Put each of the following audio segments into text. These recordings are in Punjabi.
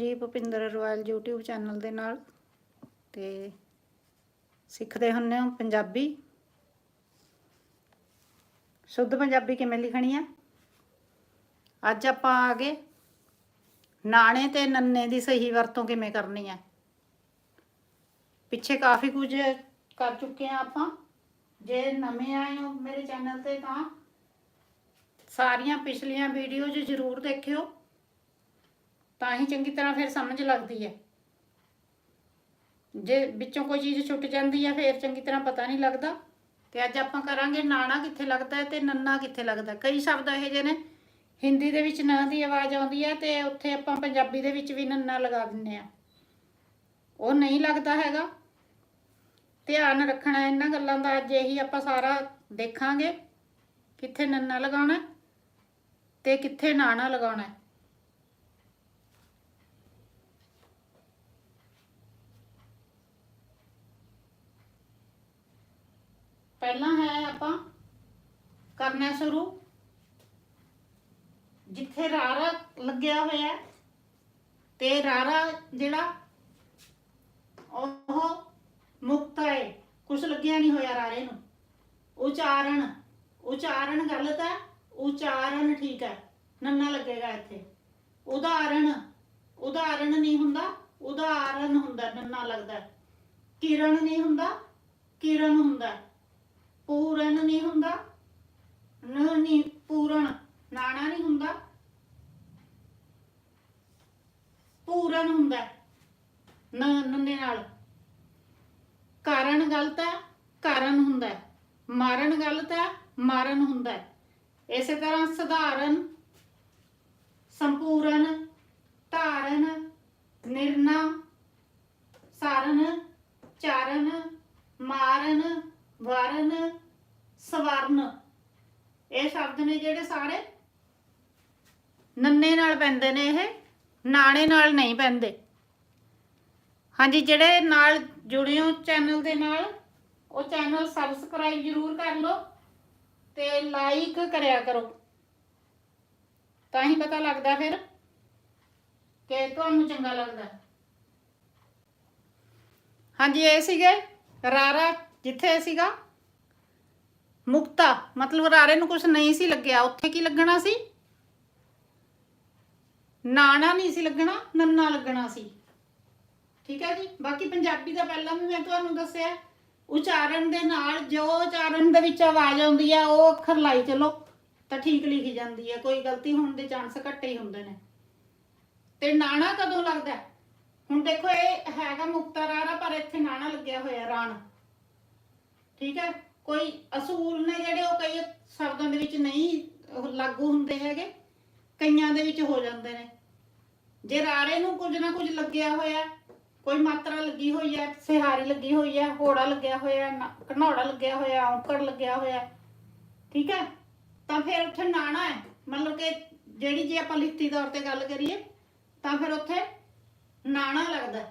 ਜੀ ਭੁਪਿੰਦਰ ਰੋਇਲ YouTube ਚੈਨਲ ਦੇ ਨਾਲ ਤੇ ਸਿੱਖਦੇ ਹੁੰਨੇ ਹੋ ਪੰਜਾਬੀ। ਸ਼ੁੱਧ ਪੰਜਾਬੀ ਕਿਵੇਂ ਲਿਖਣੀ ਆ? ਅੱਜ ਆਪਾਂ ਆ ਗਏ। ਨਾਣੇ ਤੇ ਨੰਨੇ ਦੀ ਸਹੀ ਵਰਤੋਂ ਕਿਵੇਂ ਕਰਨੀ ਹੈ ਪਿੱਛੇ ਕਾਫੀ ਕੁਝ ਕਰ ਚੁੱਕੇ ਆ ਆਪਾਂ। ਜੇ ਨਵੇਂ ਆਏ ਹੋ ਮੇਰੇ ਚੈਨਲ ਤੇ ਤਾਂ ਸਾਰੀਆਂ ਪਿਛਲੀਆਂ ਵੀਡੀਓਜ਼ ਜ਼ਰੂਰ ਦੇਖਿਓ। ਤਾਂ ਹੀ ਚੰਗੀ ਤਰ੍ਹਾਂ ਫਿਰ ਸਮਝ ਲੱਗਦੀ ਹੈ। ਜੇ ਵਿੱਚੋਂ ਕੋਈ ਚੀਜ਼ ਛੁੱਟ ਜਾਂਦੀ ਹੈ ਫਿਰ ਚੰਗੀ ਤਰ੍ਹਾਂ ਪਤਾ ਨਹੀਂ ਲੱਗਦਾ। ਤੇ ਅੱਜ ਆਪਾਂ ਕਰਾਂਗੇ ਨਾਣਾ ਕਿੱਥੇ ਲੱਗਦਾ ਹੈ ਤੇ ਨੰਨਾ ਕਿੱਥੇ ਲੱਗਦਾ ਕਈ ਸ਼ਬਦ ਇਹੋ ਜਿਹੇ ਨੇ, ਹਿੰਦੀ ਦੇ ਵਿੱਚ ਨਾਂ ਦੀ ਆਵਾਜ਼ ਆਉਂਦੀ ਹੈ ਤੇ ਉੱਥੇ ਆਪਾਂ ਪੰਜਾਬੀ ਦੇ ਵਿੱਚ ਵੀ ਨੰਨਾ ਲਗਾ ਦਿੰਨੇ ਆ। ਉਹ ਨਹੀਂ ਲੱਗਦਾ ਹੈਗਾ। ਧਿਆਨ ਰੱਖਣਾ ਇਹਨਾਂ ਗੱਲਾਂ ਦਾ, ਅੱਜ ਇਹੀ ਆਪਾਂ ਸਾਰਾ ਦੇਖਾਂਗੇ ਕਿੱਥੇ ਨੰਨਾ ਲਗਾਉਣਾ ਹੈ ਤੇ ਕਿੱਥੇ ਨਾਣਾ ਲਗਾਉਣਾ ਪਹਿਲਾਂ ਹੈ ਆਪਾਂ ਕਰਨਾ ਸ਼ੁਰੂ। ਜਿੱਥੇ ਰਾਰਾ ਲੱਗਿਆ ਹੋਇਆ ਤੇ ਰਾਰਾ ਜਿਹੜਾ, ਉਹ ਮੁਕਤ ਹੈ। ਕੁਛ ਲੱਗਿਆ ਨਹੀਂ ਹੋਇਆ ਰਾਰੇ ਨੂੰ। ਉਚਾਰਨ ਉਚਾਰਨ ਗਲਤ ਹੈ, ਉਚਾਰਨ ਠੀਕ ਹੈ। ਨੰਨਾ ਲੱਗੇਗਾ ਇੱਥੇ। ਉਦਾਹਰਣ ਉਦਾਹਰਣ ਨਹੀਂ ਹੁੰਦਾ, ਉਦਾਹਰਨ ਹੁੰਦਾ, ਨੰਨਾ ਲੱਗਦਾ ਕਿਰਨ ਨਹੀਂ ਹੁੰਦਾ, ਕਿਰਨ ਹੁੰਦਾ ਪੂਰਨ ਨਹੀਂ ਹੁੰਦਾ, ਨ ਨਹੀਂ, ਪੂਰਨ ਨਾਣਾ ਨਹੀਂ ਹੁੰਦਾ। ਪੂਰਨ ਹੁੰਦਾ ਹੈ। ਨ, ਨੰਨੇ ਨਾਲ। ਕਾਰਨ ਗਲਤ ਹੈ, ਕਾਰਨ ਹੁੰਦਾ ਮਾਰਨ ਗਲਤ ਹੈ, ਮਾਰਨ ਹੁੰਦਾ ਇਸੇ ਤਰ੍ਹਾਂ ਸਧਾਰਨ, ਸੰਪੂਰਨ, ਧਾਰਨ, ਨਿਰਣਾ, ਸਾਰਨ, ਚਾਰਨ, ਮਾਰਨ, ਵਾਰਨ ਸਵਰਨ। ਇਹ ਸ਼ਬਦ ਨੇ ਜਿਹੜੇ ਸਾਰੇ ਨੰਨੇ ਨਾਲ ਪੈਂਦੇ ਨੇ ਇਹ, ਨਾਣੇ ਨਾਲ ਨਹੀਂ ਪੈਂਦੇ। ਹਾਂਜੀ, ਜਿਹੜੇ ਨਾਲ ਜੁੜੇ ਹੋ ਚੈਨਲ ਦੇ ਨਾਲ, ਉਹ ਚੈਨਲ ਸਬਸਕ੍ਰਾਈਬ ਜ਼ਰੂਰ ਕਰ ਲਓ ਤੇ ਲਾਈਕ ਕਰਿਆ ਕਰੋ। ਤਾਂ ਹੀ ਪਤਾ ਲੱਗਦਾ ਫਿਰ ਕਿ ਤੁਹਾਨੂੰ ਚੰਗਾ ਲੱਗਦਾ। ਹਾਂਜੀ, ਇਹ ਸੀਗੇ ਰਾਰਾ, ਜਿੱਥੇ ਸੀਗਾ? ਮੁਕਤਾ, ਮਤਲਬ ਰਾਰੇ ਨੂੰ ਕੁਝ ਨਹੀਂ ਸੀ ਲੱਗਿਆ। ਉੱਥੇ ਕੀ ਲੱਗਣਾ ਸੀ? ਨਾਣਾ ਨਹੀਂ ਸੀ ਲੱਗਣਾ, ਨੰਨਾ ਲੱਗਣਾ ਸੀ। ਠੀਕ ਹੈ ਜੀ? ਬਾਕੀ ਪੰਜਾਬੀ ਦਾ ਪਹਿਲਾਂ ਵੀ ਮੈਂ ਤੁਹਾਨੂੰ ਦੱਸਿਆ ਉਚਾਰਨ ਦੇ ਨਾਲ ਜੋ ਉਚਾਰਨ ਦੇ ਵਿੱਚ ਆਵਾਜ਼ ਆਉਂਦੀ ਹੈ ਉਹ ਅੱਖਰ ਲਾਈ ਚਲੋ, ਤਾਂ ਠੀਕ ਲਿਖੀ ਜਾਂਦੀ ਹੈ ਕੋਈ ਗਲਤੀ ਹੋਣ ਦੇ ਚਾਂਸ ਘੱਟੇ ਹੀ ਹੁੰਦੇ ਨੇ। ਤੇ ਨਾਣਾ ਕਦੋਂ ਲੱਗਦਾ ਹੁਣ ਦੇਖੋ, ਇਹ ਹੈਗਾ ਮੁਕਤਾ ਰਾਰਾ, ਪਰ ਇੱਥੇ ਨਾਣਾ ਲੱਗਿਆ ਹੋਇਆ, ਰਾਣ। ਠੀਕ ਹੈ? ਕੋਈ ਅਸੂਲ ਨੇ ਜਿਹੜੇ ਉਹ ਕਈ ਸ਼ਬਦਾਂ ਦੇ ਵਿੱਚ ਨਹੀਂ ਉਹ ਲਾਗੂ ਹੁੰਦੇ ਹੈਗੇ, ਕਈਆਂ ਦੇ ਵਿੱਚ ਹੋ ਜਾਂਦੇ ਨੇ। ਜੇ ਰਾਰੇ ਨੂੰ ਕੁਝ ਨਾ ਕੁਝ ਲੱਗਿਆ ਹੋਇਆ, ਕੋਈ ਮਾਤਰਾ ਲੱਗੀ ਹੋਈ ਹੈ, ਸਿਹਾਰੀ ਲੱਗੀ ਹੋਈ ਹੈ, ਹੋੜਾ ਲੱਗਿਆ ਹੋਇਆ ਘਨੌੜਾ ਲੱਗਿਆ ਹੋਇਆ, ਔਂਕੜ ਲੱਗਿਆ ਹੋਇਆ, ਠੀਕ ਹੈ? ਤਾਂ ਫਿਰ ਉੱਥੇ ਨਾਣਾ ਹੈ। ਮਤਲਬ ਕਿ ਜਿਹੜੀ ਜੇ ਆਪਾਂ ਲਿਖਤੀ ਤੌਰ ਤੇ ਗੱਲ ਕਰੀਏ, ਤਾਂ ਫਿਰ ਉੱਥੇ ਨਾਣਾ ਲੱਗਦਾ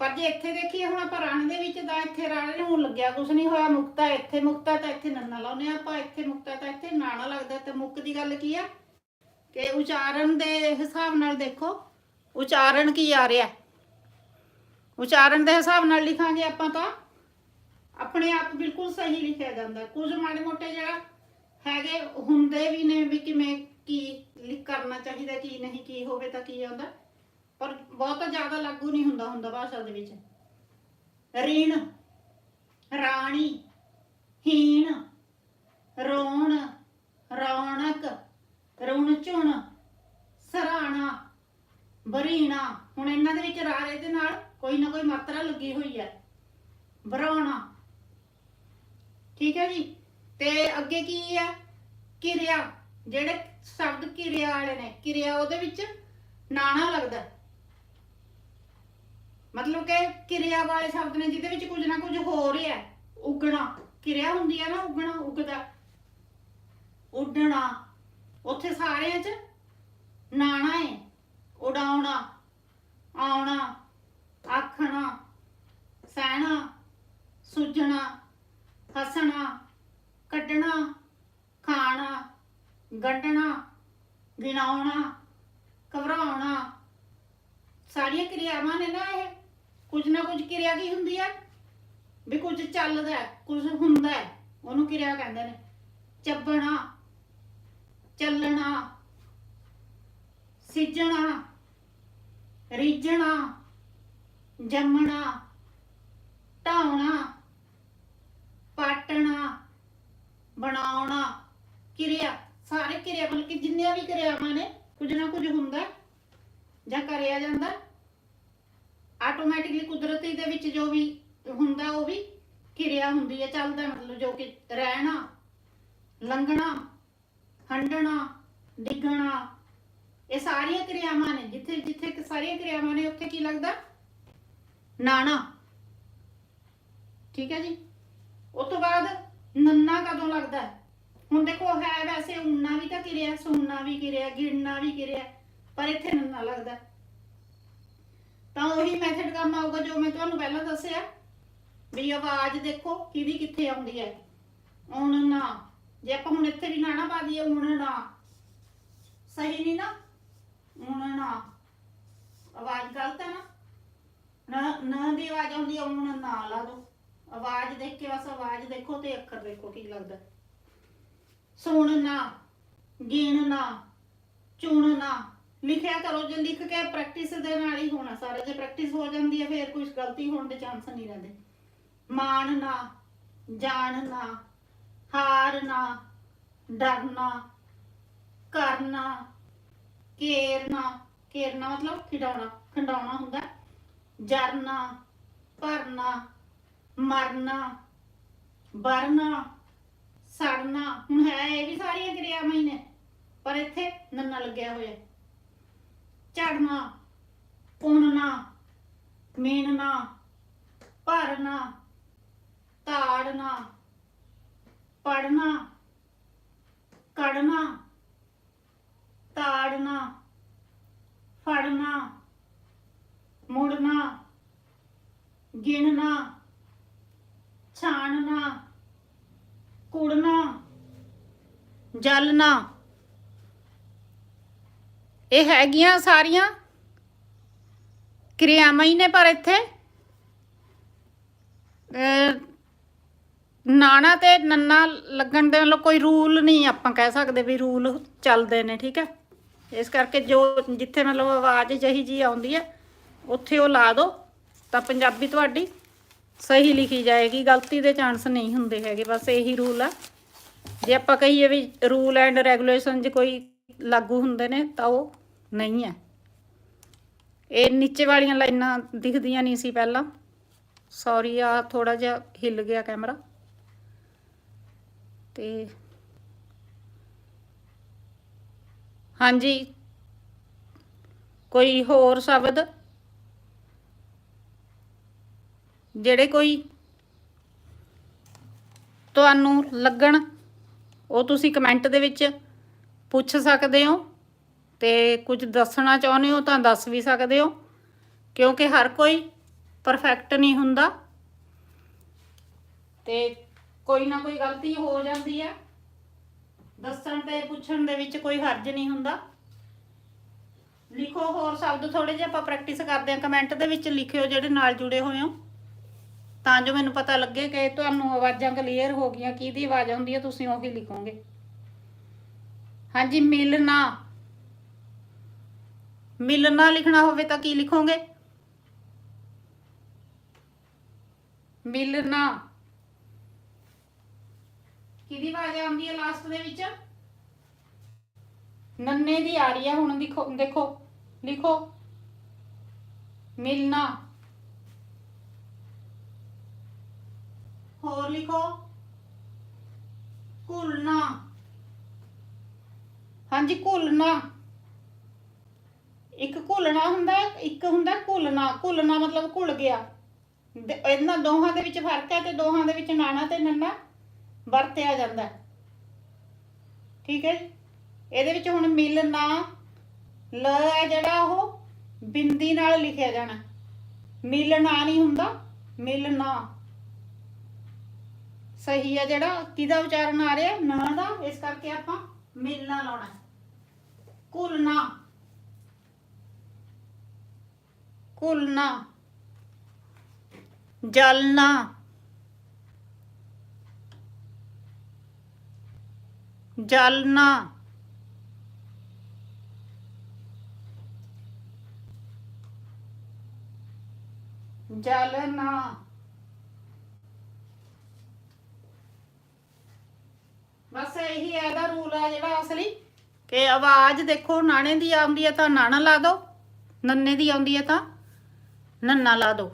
ਪਰ ਜੇ ਇੱਥੇ ਦੇਖੀਏ ਹੁਣ ਆਪਾਂ ਰਣ ਦੇ ਵਿੱਚ ਤਾਂ ਇੱਥੇ ਰਾਣੇ ਨੂੰ ਲੱਗਿਆ ਕੁਝ ਨਹੀਂ ਹੋਇਆ, ਮੁਕਤਾ ਇੱਥੇ, ਮੁਕਤਾ ਤਾਂ ਇੱਥੇ ਨੰਨਾ ਲਾਉਨੇ ਆਪਾਂ, ਇੱਥੇ ਮੁਕਤਾ ਤਾਂ ਇੱਥੇ, ਨਾਣਾ ਲੱਗਦਾ ਤੇ ਮੁੱਕ ਦੀ ਗੱਲ ਕੀ ਆ? ਕਿ ਉਚਾਰਨ ਦੇ ਹਿਸਾਬ ਨਾਲ ਦੇਖੋ, ਉਚਾਰਨ ਕੀ ਆ ਰਿਹਾ? ਉਚਾਰਨ ਦੇ ਹਿਸਾਬ ਨਾਲ ਲਿਖਾਂਗੇ ਆਪਾਂ ਤਾਂ, ਆਪਣੇ ਆਪ ਬਿਲਕੁਲ ਸਹੀ ਲਿਖਿਆ ਜਾਂਦਾ। ਕੁਝ ਮਾੜੇ ਮੋਟੇ ਜਿਹੜਾ ਹੈਗੇ ਹੁੰਦੇ ਵੀ ਨੇ ਵੀ ਕਿਵੇਂ ਕੀ ਕਰਨਾ ਚਾਹੀਦਾ, ਕੀ ਨਹੀਂ, ਕੀ ਹੋਵੇ ਤਾਂ ਕੀ ਆਉਂਦਾ। ਬਹੁਤਾ ਜ਼ਿਆਦਾ ਲਾਗੂ ਨਹੀਂ ਹੁੰਦਾ ਹੁੰਦਾ ਭਾਸ਼ਾ ਦੇ ਵਿੱਚ। ਰੀਣ, ਰਾਣੀ, ਹੀਣ, ਰੋਣ, ਰੌਣਕ, ਰੁਣ ਚੁਣ ਸਰਾਣਾ, ਬਰੀਣਾ। ਹੁਣ ਇਹਨਾਂ ਦੇ ਵਿੱਚ ਰਾਰੇ ਦੇ ਨਾਲ ਕੋਈ ਨਾ ਕੋਈ ਮਾਤਰਾ ਲੱਗੀ ਹੋਈ ਹੈ। ਬਰਾਉਣਾ। ਠੀਕ ਹੈ ਜੀ? ਤੇ ਅੱਗੇ ਕੀ ਹੈ? ਕਿਰਿਆ। ਜਿਹੜੇ ਸ਼ਬਦ ਕਿਰਿਆ ਵਾਲੇ ਨੇ, ਕਿਰਿਆ ਉਹਦੇ ਵਿੱਚ ਨਾਣਾ ਲੱਗਦਾ। ਮਤਲਬ ਕਿ ਕਿਰਿਆ ਵਾਲੇ ਸ਼ਬਦ ਨੇ ਜਿਹਦੇ ਵਿੱਚ ਕੁਝ ਨਾ ਕੁਝ ਹੋ ਰਿਹਾ ਹੈ। ਉੱਗਣਾ, ਕਿਰਿਆ ਹੁੰਦੀ ਹੈ ਨਾ ਉੱਗਣਾ, ਉੱਗਦਾ। ਉੱਡਣਾ, ਉੱਥੇ ਸਾਰਿਆਂ 'ਚ ਨਾਣਾ ਹੈ ਉਡਾਉਣਾ, ਆਉਣਾ, ਆਖਣਾ, ਸਹਿਣਾ ਸੁਝਣਾ ਹੱਸਣਾ, ਕੱਢਣਾ, ਖਾਣਾ ਗੰਢਣਾ ਗਿਣਾਉਣਾ, ਘਬਰਾਉਣਾ। ਸਾਰੀਆਂ ਕਿਰਿਆਵਾਂ ਨੇ ਨਾ ਇਹ। ਕੁਝ ਨਾ ਕੁਝ ਕਿਰਿਆ ਕੀ ਹੁੰਦੀ ਹੈ ਵੀ ਕੁਝ ਚੱਲਦਾ ਹੈ, ਕੁਝ ਹੁੰਦਾ ਹੈ, ਉਹਨੂੰ ਕਿਰਿਆ ਕਹਿੰਦੇ ਨੇ। ਚੱਬਣਾ ਚੱਲਣਾ ਸਿੱਜਣਾ ਰਿੱਝਣਾ ਜੰਮਣਾ ਢਾਉਣਾ ਪਾਟਣਾ ਬਣਾਉਣਾ ਕਿਰਿਆ। ਸਾਰੇ ਕਿਰਿਆ ਮਤਲਬ ਕਿ ਜਿੰਨੀਆਂ ਵੀ ਕਿਰਿਆਵਾਂ ਨੇ ਕੁਝ ਨਾ ਕੁਝ ਹੁੰਦਾ ਹੈ ਜਾਂ ਕਰਿਆ ਜਾਂਦਾ ਆਟੋਮੈਟਿਕਲੀ ਕੁਦਰਤੀ ਦੇ ਵਿੱਚ ਜੋ ਵੀ ਹੁੰਦਾ ਉਹ ਵੀ ਕਿਰਿਆ ਹੁੰਦੀ ਹੈ, ਚੱਲਦਾ ਮਤਲਬ ਜੋ ਕਿ ਰਹਿਣਾ, ਲੰਘਣਾ, ਹੰਡਣਾ, ਡਿੱਗਣਾ, ਇਹ ਸਾਰੀਆਂ ਕਿਰਿਆਵਾਂ ਨੇ। ਜਿੱਥੇ ਜਿੱਥੇ ਕਿ ਸਾਰੀਆਂ ਕਿਰਿਆਵਾਂ ਨੇ, ਉੱਥੇ ਕੀ ਲੱਗਦਾ? ਨਾਣਾ। ਠੀਕ ਹੈ ਜੀ? ਉਸ ਤੋਂ ਬਾਅਦ ਨੰਨਾ ਕਦੋਂ ਲੱਗਦਾ? ਹੁਣ ਦੇਖੋ ਹੈ ਵੈਸੇ ਉੰਨਾ ਵੀ ਤਾਂ ਕਿਰਿਆ ਸੁਣਨਾ ਵੀ ਕਿਰਿਆ, ਗਿਣਨਾ ਵੀ ਕਿਰਿਆ, ਪਰ ਇੱਥੇ ਨੰਨਾ ਲੱਗਦਾ। ਤਾਂ ਉਹੀ ਮੈਥਡ ਕੰਮ ਆਊਗਾ ਜੋ ਮੈਂ ਤੁਹਾਨੂੰ ਪਹਿਲਾਂ ਦੱਸਿਆ। ਵੀ ਆਵਾਜ਼ ਦੇਖੋ, ਕਿਹਦੀ ਕਿੱਥੇ ਆਉਂਦੀ ਹੈ। ਉਣ ਨਾ, ਜੇ ਆਪਾਂ ਹੁਣ ਇੱਥੇ ਵੀ ਨਾਣਾ ਪਾ ਦਈਏ ਉਣ ਨਾ। ਸਹੀ ਨਹੀਂ ਨਾ? ਉਣ ਨਾ। ਆਵਾਜ਼ ਗਲਤ ਹੈ ਨਾ? ਨਾ ਦੀ ਆਵਾਜ਼ ਆਉਂਦੀ ਹੈ ਉਣ ਨਾ ਲਾ ਦੋ। ਆਵਾਜ਼ ਦੇਖ ਕੇ ਬਸ ਆਵਾਜ਼ ਦੇਖੋ ਤੇ ਅੱਖਰ ਦੇਖੋ ਕੀ ਲੱਗਦਾ। ਸੁਣਨਾ ਗਿਣਨਾ ਚੁਣਨਾ ਲਿਖਿਆ ਕਰੋ, ਜੇ ਲਿਖ ਕੇ ਪ੍ਰੈਕਟਿਸ ਦੇ ਨਾਲ ਹੀ ਹੋਣਾ ਸਾਰਾ, ਜੇ ਪ੍ਰੈਕਟਿਸ ਹੋ ਜਾਂਦੀ ਹੈ, ਫਿਰ ਕੁਝ ਗਲਤੀ ਹੋਣ ਦੇ ਚਾਂਸ ਨਹੀਂ ਰਹਿੰਦੇ। ਮਾਣਨਾ ਜਾਣਨਾ ਹਾਰਨਾ ਡਰਨਾ ਕਰਨਾ ਕੇਰਨਾ ਕੇਰਨਾ ਮਤਲਬ ਖਿਡਾਉਣਾ, ਖੰਡਾਉਣਾ ਹੁੰਦਾ। ਜਰਨਾ ਭਰਨਾ ਮਰਨਾ ਬਰਨਾ ਸੜਨਾ ਹੁਣ ਹੈ ਇਹ ਵੀ ਸਾਰੀਆਂ ਕਿਰਿਆਵਾਂ ਹੀ ਨੇ, ਪਰ ਇੱਥੇ ਨੰਨਾ ਲੱਗਿਆ ਹੋਇਆ। ਝੜਨਾ ਪੁੰਨਣਾ ਮੀਣਨਾ ਭਰਨਾ ਤਾੜਨਾ ਪੜਨਾ ਕੜਨਾ ਤਾੜਨਾ ਫੜਨਾ ਮੁੜਨਾ ਗਿਣਨਾ ਛਾਣਨਾ ਕੁੜਨਾ ਜਲਣਾ ਇਹ ਹੈਗੀਆਂ ਸਾਰੀਆਂ। ਕਿਰਿਆਵਾਂ ਹੀ ਨੇ ਪਰ ਇੱਥੇ। ਅਹ, ਨਾਣਾ ਤੇ ਨੰਨਾ ਲੱਗਣ ਦੇ ਮਤਲਬ ਕੋਈ ਰੂਲ ਨਹੀਂ ਆਪਾਂ ਕਹਿ ਸਕਦੇ ਵੀ ਰੂਲ ਚੱਲਦੇ ਨੇ ਠੀਕ ਹੈ? ਇਸ ਕਰਕੇ ਜੋ ਜਿੱਥੇ ਮਤਲਬ ਆਵਾਜ਼ ਜਹੀ ਜੀ ਆਉਂਦੀ ਹੈ ਉੱਥੇ ਉਹ ਲਾ ਦੋ। ਤਾਂ ਪੰਜਾਬੀ ਤੁਹਾਡੀ ਸਹੀ ਲਿਖੀ ਜਾਏਗੀ ਗਲਤੀ ਦੇ ਚਾਂਸ ਨਹੀਂ ਹੁੰਦੇ ਹੈਗੇ ਬਸ ਇਹੀ ਰੂਲ ਆ। ਜੇ ਆਪਾਂ ਕਹੀਏ ਵੀ ਰੂਲ ਐਂਡ ਰੈਗੂਲੇਸ਼ਨ 'ਚ ਕੋਈ ਲਾਗੂ ਹੁੰਦੇ ਨੇ ਤਾਂ ਉਹ ਨਹੀਂ ਹੈ। ਇਹ ਨੀਚੇ ਵਾਲੀਆਂ ਲਾਈਨਾਂ ਦਿਖਦੀਆਂ ਨਹੀਂ ਸੀ ਪਹਿਲਾਂ। ਸੌਰੀ ਆ ਥੋੜਾ ਜਿਹਾ ਹਿੱਲ ਗਿਆ ਕੈਮਰਾ। ਤੇ ਹਾਂਜੀ। ਕੋਈ ਹੋਰ ਸ਼ਬਦ? ਜਿਹੜੇ ਕੋਈ ਤੁਹਾਨੂੰ ਲੱਗਣ, ਉਹ ਤੁਸੀਂ ਕਮੈਂਟ ਦੇ ਵਿੱਚ ਪੁੱਛ ਸਕਦੇ ਹੋ। ਤੇ ਕੁਝ ਦੱਸਣਾ ਚਾਹੁੰਦੇ ਹੋ ਤਾਂ ਦੱਸ ਵੀ ਸਕਦੇ ਹੋ, ਕਿਉਂਕਿ ਹਰ ਕੋਈ ਪਰਫੈਕਟ ਨਹੀਂ ਹੁੰਦਾ। ਤੇ ਕੋਈ ਨਾ ਕੋਈ ਗਲਤੀ ਹੋ ਜਾਂਦੀ ਹੈ। ਦੱਸਣ ਤੇ ਪੁੱਛਣ ਦੇ ਵਿੱਚ ਕੋਈ ਹਰਜ ਨਹੀਂ ਹੁੰਦਾ। ਲਿਖੋ ਹੋਰ ਸ਼ਬਦ ਥੋੜੇ ਜਿਹਾ ਆਪਾਂ ਪ੍ਰੈਕਟਿਸ ਕਰਦੇ ਹਾਂ। ਕਮੈਂਟ ਦੇ ਵਿੱਚ ਲਿਖਿਓ ਜਿਹੜੇ ਨਾਲ ਜੁੜੇ ਹੋਏ ਹੋ। ਤਾਂ ਜੋ ਮੈਨੂੰ ਪਤਾ ਲੱਗੇ ਕਿ ਤੁਹਾਨੂੰ ਆਵਾਜ਼ਾਂ ਕਲੀਅਰ ਹੋ ਗਈਆਂ, ਕਿਹਦੀ ਆਵਾਜ਼ ਆਉਂਦੀ ਹੈ, ਤੁਸੀਂ ਉਹੀ ਲਿਖੋਗੇ। ਹਾਂਜੀ, ਮਿਲਣਾ। ਮਿਲਣਾ ਲਿਖਣਾ ਹੋਵੇ ਤਾਂ ਕੀ ਲਿਖੋਗੇ? ਮਿਲਣਾ ਕਿਹਦੀ ਆਵਾਜ਼ ਆਉਂਦੀ ਹੈ ਲਾਸਟ ਦੇ ਵਿੱਚ? ਨੰਨੇ ਦੀ ਆ ਰਹੀ ਹੈ ਹੁਣ ਦੇਖੋ ਦੇਖੋ ਲਿਖੋ। ਮਿਲਣਾ ਹੋਰ ਲਿਖੋ। ਘੁਲਣਾ ਹਾਂਜੀ ਘੁਲਣਾ ਇੱਕ ਘੁਲਣਾ ਹੁੰਦਾ, ਇੱਕ ਹੁੰਦਾ ਘੁਲਣਾ ਘੁਲਣਾ ਮਤਲਬ ਘੁਲ ਗਿਆ। ਦੇ- ਇਹਨਾਂ ਦੋਹਾਂ ਦੇ ਵਿੱਚ ਫ਼ਰਕ ਹੈ ਤੇ ਦੋਹਾਂ ਦੇ ਵਿੱਚ ਨਾਣਾ ਤੇ ਨੰਨਾ ਵਰਤਿਆ ਜਾਂਦਾ ਹੈ। ਠੀਕ ਹੈ ਜੀ? ਇਹਦੇ ਵਿੱਚ ਹੁਣ ਮਿਲਣਾ ਲ ਹੈ ਜਿਹੜਾ ਉਹ, ਬਿੰਦੀ ਨਾਲ ਲਿਖਿਆ ਜਾਣਾ। ਮਿਲਣਾ ਨਹੀਂ ਹੁੰਦਾ ਮਿਲਣਾ ਸਹੀ ਹੈ ਜਿਹੜਾ, ਕਿਹਦਾ ਉਚਾਰਨ ਆ ਰਿਹਾ? ਨਾ ਦਾ, ਇਸ ਕਰਕੇ ਆਪਾਂ ਮਿਲਣਾ ਲਾਉਣਾ ਘੁਲਣਾ। ਘੁਲਣਾ, ਜਲਣਾ। ਜਲਣਾ। ਜਲਣਾ। ਬਸ ਇਹੀ ਇਹਦਾ ਰੂਲ ਹੈ ਜਿਹੜਾ ਅਸਲੀ, ਕਿ ਆਵਾਜ਼ ਦੇਖੋ, ਨਾਣੇ ਦੀ ਆਉਂਦੀ ਹੈ ਤਾਂ ਨਾਣਾ ਲਾ ਦਿਓ ਨੰਨੇ ਦੀ ਆਉਂਦੀ ਹੈ ਤਾਂ ਨੰਨਾ ਲਾ ਦਿਓ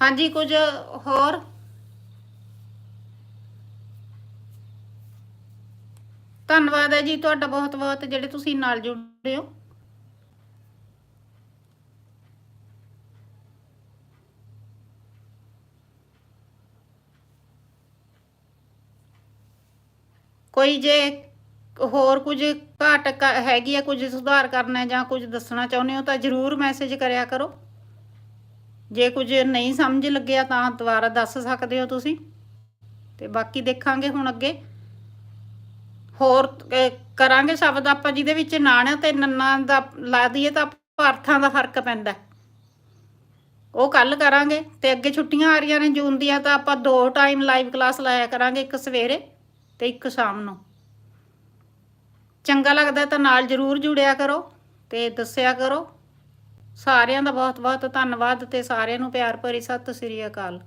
ਹਾਂਜੀ, ਕੁਝ ਹੋਰ? ਧੰਨਵਾਦ ਹੈ ਜੀ ਤੁਹਾਡਾ ਬਹੁਤ ਬਹੁਤ, ਜਿਹੜੇ ਤੁਸੀਂ ਨਾਲ ਜੁੜੇ ਹੋ। ਕੋਈ ਜੇ ਹੋਰ ਕੁਝ ਘਾਟ ਕ- ਹੈਗੀ ਆ, ਕੁਝ ਸੁਧਾਰ ਕਰਨਾ ਜਾਂ ਕੁਝ ਦੱਸਣਾ ਚਾਹੁੰਦੇ ਹੋ ਤਾਂ ਜਰੂਰ ਮੈਸੇਜ ਕਰਿਆ ਕਰੋ। ਜੇ ਕੁਝ ਨਹੀਂ ਸਮਝ ਲੱਗਿਆ ਤਾਂ ਦੁਬਾਰਾ ਦੱਸ ਸਕਦੇ ਹੋ ਤੁਸੀਂ। ਤੇ ਬਾਕੀ ਦੇਖਾਂਗੇ ਹੁਣ ਅੱਗੇ। ਹੋਰ ਕਰਾਂਗੇ ਸ਼ਬਦ ਆਪਾਂ ਜਿਹਦੇ ਵਿੱਚ ਨਾਣਾ ਤੇ ਨੰਨਾ ਦਾ ਲਾ ਦਈਏ ਤਾਂ ਆਪਾਂ ਅਰਥਾਂ ਦਾ ਫ਼ਰਕ ਪੈਂਦਾ। ਉਹ ਕੱਲ ਕਰਾਂਗੇ ਤੇ ਅੱਗੇ ਛੁੱਟੀਆਂ ਆ ਰਹੀਆਂ ਨੇ ਜੂਨ ਦੀਆਂ ਤਾਂ ਆਪਾਂ ਦੋ ਟਾਈਮ ਲਾਈਵ ਕਲਾਸ ਲਾਇਆ ਕਰਾਂਗੇ ਇੱਕ ਸਵੇਰੇ ਤੇ ਇੱਕ ਸ਼ਾਮ ਨੂੰ। ਚੰਗਾ ਲੱਗਦਾ ਤਾਂ ਨਾਲ ਜਰੂਰ ਜੁੜਿਆ ਕਰੋ ਤੇ ਦੱਸਿਆ ਕਰੋ। ਸਾਰਿਆਂ ਦਾ ਬਹੁਤ ਬਹੁਤ ਧੰਨਵਾਦ ਤੇ ਸਾਰਿਆਂ ਨੂੰ ਪਿਆਰ ਭਰੀ ਸਤਿ ਸ੍ਰੀ ਅਕਾਲ।